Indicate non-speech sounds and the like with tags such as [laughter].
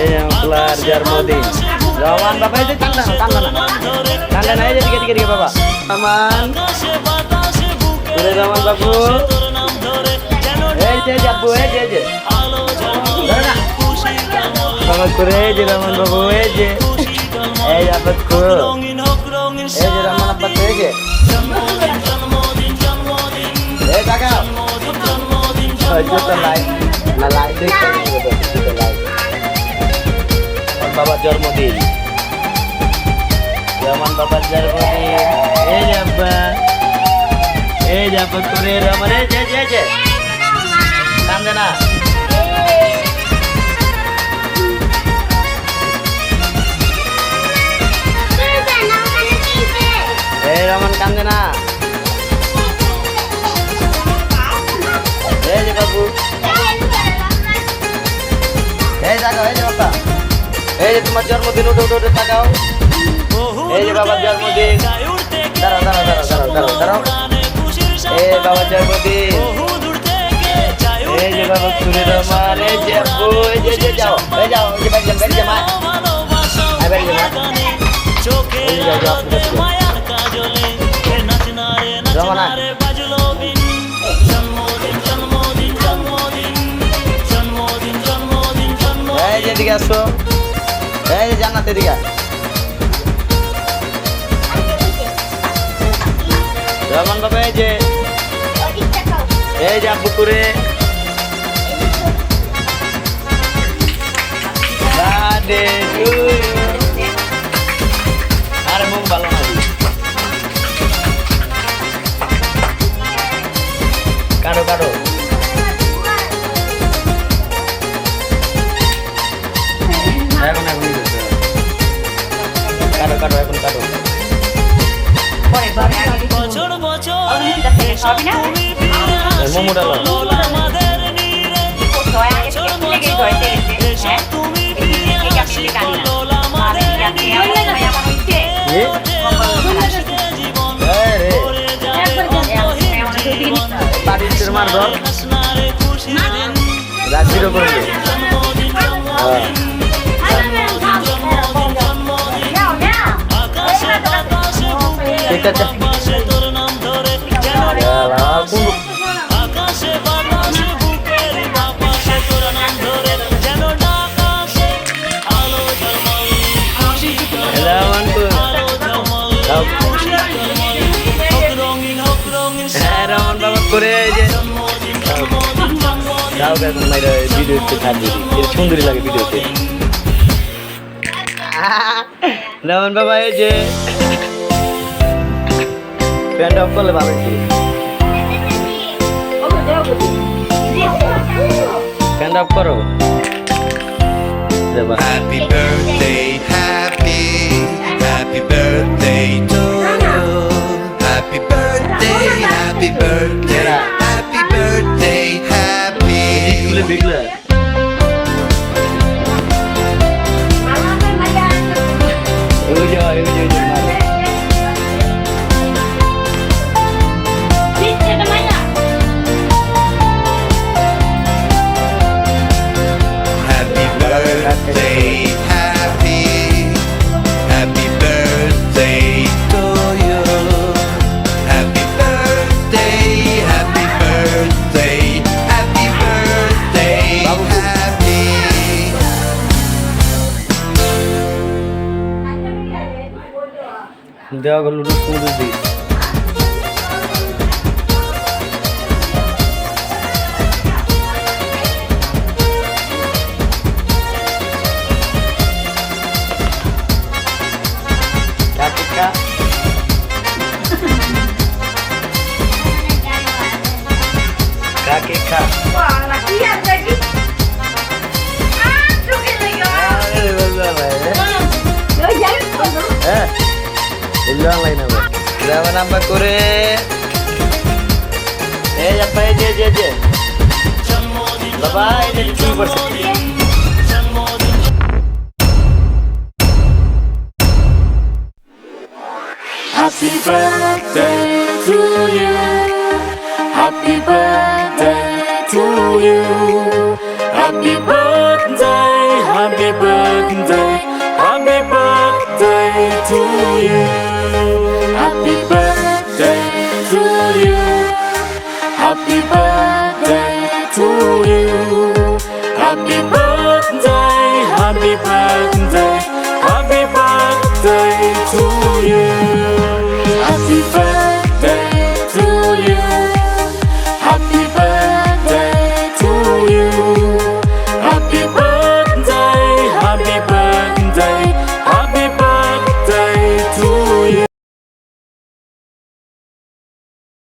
Iya, yang kelar mudi, lawan bapak itu tangan, tangan, tangan aja tiga tiga tiga bapak. Aman. Sudah teman bapak eh, eh aja aja bu eh aja. Selamat kure aja lawan babu aja eh dapat kul eh jadi dapat aja eh kakak Oh, just a light, a light, just a light. বাবার জন্মদিন রহমান বাবার জন্মদিন এই যে আব্বা এই যে আব্বা করে রহমান এই যে এই যে, এই যে কান্দে না এই রহমান কান্দে না এই যে বাবু এই তাকাও এই যে বাবা এই যে তোমার জন্মদিন, উঠে উঠে উঠে, তাকাও। এই যে বাবার জন্মদিন। দাঁড়াও দাঁড়াও দাঁড়াও দাঁড়াও দাঁড়াও এই বাবার জন্মদিন। এই যে বাবা এই যে যাও, এই যাও, এই যে আসো। এই জান্নাত এদিকে। রহমান বাবা, এই যে এই যে করে টু আরে মুখ ভালো না দি। কাটো খুশি দিন রাত্রির ওপর হ্যাঁ। করে এই যে তাও এখন মেয়েরা ভিডিওতে এর সুন্দরী লাগে ভিডিওতে [laughs] রহমান বাবা এই যে প্যান্ট অফ করলে ভালো প্যান্ট অফ করো। Happy birthday, happy, happy birthday to you. Happy birthday, happy birthday, big bigler. দেওয়া গেল রসুন this Katika Kakika Eh, Ilang lain apa? Zaman nambah kure. Eh, apa aja aja aja. Bye ini di sini bersih. Happy birthday to you. Happy birthday to you. Happy birthday,